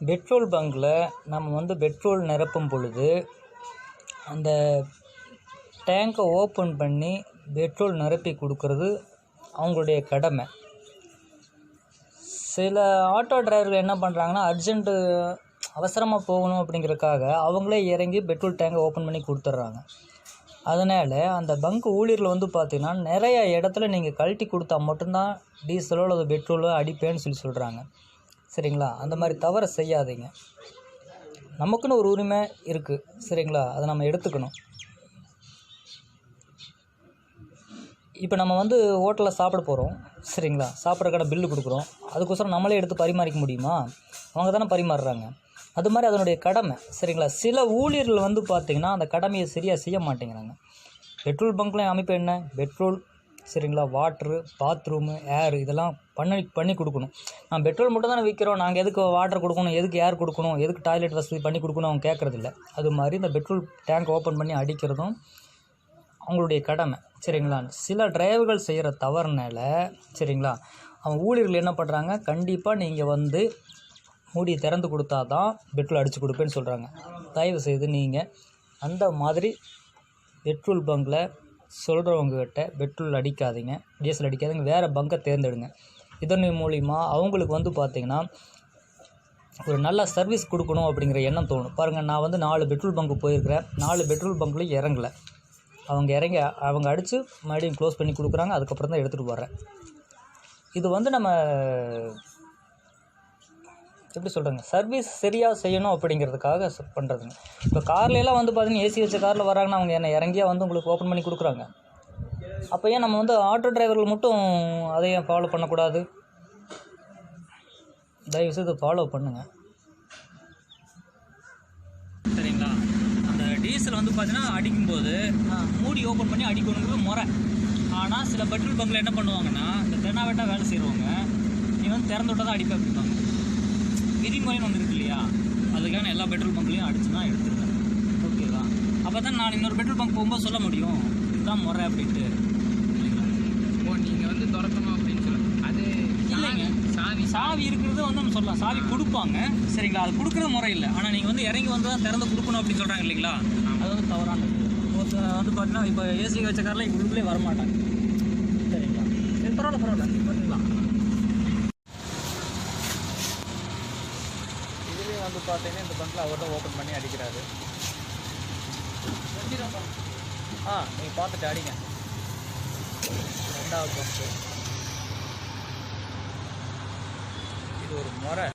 Petrol பங்க்கில் நம்ம வந்து petrol நிரப்பும் பொழுது அந்த டேங்கை ஓப்பன் பண்ணி பெட்ரோல் நிரப்பி கொடுக்கறது அவங்களுடைய கடமை. சில ஆட்டோ டிரைவர்கள் என்ன பண்ணுறாங்கன்னா அர்ஜென்ட்டு அவசரமாக போகணும் அப்படிங்கிறதுக்காக அவங்களே இறங்கி பெட்ரோல் டேங்கை ஓப்பன் பண்ணி கொடுத்துட்றாங்க. அதனால் அந்த பங்க் ஊழியர்கள் வந்து பார்த்திங்கன்னா நிறைய இடத்துல நீங்கள் கழட்டி கொடுத்தா மட்டும்தான் டீசலோ அல்லது பெட்ரோலோ அடிப்பேன்னு சொல்லி சொல்கிறாங்க சரிங்களா? அந்த மாதிரி தவறை செய்யாதீங்க. நமக்குன்னு ஒரு உரிமை இருக்குது சரிங்களா? அதை நம்ம எடுத்துக்கணும். இப்போ நம்ம வந்து ஹோட்டலில் சாப்பிட போகிறோம் சரிங்களா? சாப்பிட்ற கடை பில்லு கொடுக்குறோம். அதுக்கோசரம் நம்மளே எடுத்து பரிமாறிக்க முடியுமா? அவங்க தானே பரிமாறுறாங்க. அது மாதிரி அதனுடைய கடமை. சரிங்களா? சில ஊழியர்கள் வந்து பார்த்திங்கன்னா அந்த கடமையை சரியாக செய்ய மாட்டேங்கிறாங்க. பெட்ரோல் பங்க்லாம் அமைப்பு என்ன? பெட்ரோல் சரிங்களா? வாட்ரு பாத்ரூமு ஏர் இதெல்லாம் பண்ணி பண்ணி கொடுக்கணும். நான் பெட்ரோல் மட்டும் தானே விற்கிறோம் நாங்கள் எதுக்கு வாட்டர் கொடுக்கணும்? எதுக்கு ஏர் கொடுக்கணும்? எதுக்கு டாய்லெட் வசதி பண்ணி கொடுக்கணும் அவங்க கேட்குறதில்ல. அது மாதிரி இந்த பெட்ரோல் டேங்க் ஓப்பன் பண்ணி அடிக்கிறதும் அவங்களுடைய கடமை. சரிங்களா? சில டிரைவர்கள் செய்கிற தவறுனால சரிங்களா? அவங்க ஊழியர்கள் என்ன பண்ணுறாங்க கண்டிப்பாக நீங்கள் வந்து மூடி திறந்து கொடுத்தா தான் பெட்ரோல் அடித்து கொடுப்பேன்னு சொல்கிறாங்க தயவு செய்து நீங்கள் அந்த மாதிரி பெட்ரோல் பங்கில் சொல்கிறவங்கக்கிட்ட பெட்ரோல் அடிக்காதீங்க டீசல் அடிக்காதீங்க வேறு பங்கை தேர்ந்தெடுங்க. இதன் மூலிமா அவங்களுக்கு வந்து பார்த்திங்கன்னா ஒரு நல்ல சர்வீஸ் கொடுக்கணும் அப்படிங்கிற எண்ணம் தோணும். பாருங்கள் நான் வந்து நாலு பெட்ரோல் பங்கு போயிருக்கிறேன். நாலு பெட்ரோல் பங்க்லையும் இறங்கலை. அவங்க இறங்கி அவங்க அடித்து மறுபடியும் க்ளோஸ் பண்ணி கொடுக்குறாங்க அதுக்கப்புறம் தான் எடுத்துகிட்டு வரேன் இது வந்து நம்ம எப்படி சொல்கிறேங்க சர்வீஸ் சரியாக செய்யணும் அப்படிங்கிறதுக்காக பண்ணுறதுங்க இப்போ கார்ல எல்லாம் வந்து பார்த்தீங்கன்னா ஏசி வச்ச காரில் வராங்கன்னா அவங்க என்ன இறங்கியா வந்து உங்களுக்கு ஓப்பன் பண்ணி கொடுக்குறாங்க. அப்போ ஏன் நம்ம வந்து ஆட்டோ டிரைவர்கள் மட்டும் அதை ஏன் ஃபாலோ பண்ணக்கூடாது? தயவு செய்து ஃபாலோ பண்ணுங்க. சரிங்களா? அந்த டீசல் வந்து பார்த்தீங்கன்னா அடிக்கும்போது மூடி ஓப்பன் பண்ணி அடிக்கணுங்கிறது முறை. ஆனால் சில பெட்ரோல் பங்கில் என்ன பண்ணுவாங்கன்னா இந்த தென்னாவட்டா வேலை செய்கிறவங்க நீ வந்து திறந்து விட்டா தான் அடிப்பேன் அப்படிம்பாங்க. விதிமுறைன்னு இருக்கு இல்லையா? அதுக்கான எல்லா பெட்ரோல் பங்க்லையும் அடிச்சு தான் எடுத்துருக்கேன். ஓகேவா அப்போ தான் நான் இன்னொரு பெட்ரோல் பங்க் போகும்போது சொல்ல முடியும். இதுதான் முறை அப்படின்ட்டு. ஓ நீங்க வந்து திறக்கணும் அப்படின்னு சொல்லுங்க அது இல்லைங்க. சாவி சாவி. இருக்கிறது வந்து நம்ம சொல்லலாம். சாவி கொடுப்பாங்க. சரிங்களா? அது கொடுக்குறது முறை இல்லை. ஆனால் நீங்கள் வந்து இறங்கி வந்து தான் திறந்து கொடுக்கணும் அப்படின்னு சொல்கிறாங்க இல்லைங்களா? அது வந்து தவறானது ஒருத்தர் வந்து பார்த்தீங்கன்னா இப்போ ஏசி வச்ச காரில் உள்ளே வரமாட்டாங்க. சரிங்களா? சரி பரவாயில்ல பரவாயில்ல. பண்ணிக்கலாம் வந்து பார்த்தீங்கன்னா இந்த பங்கில் அவர் தான் ஓப்பன் பண்ணி அடிக்கிறாரு. ஆ நீங்கள் பார்த்துட்டு அடிங்க. ரெண்டாவது பங்கு இது ஒரு முறை.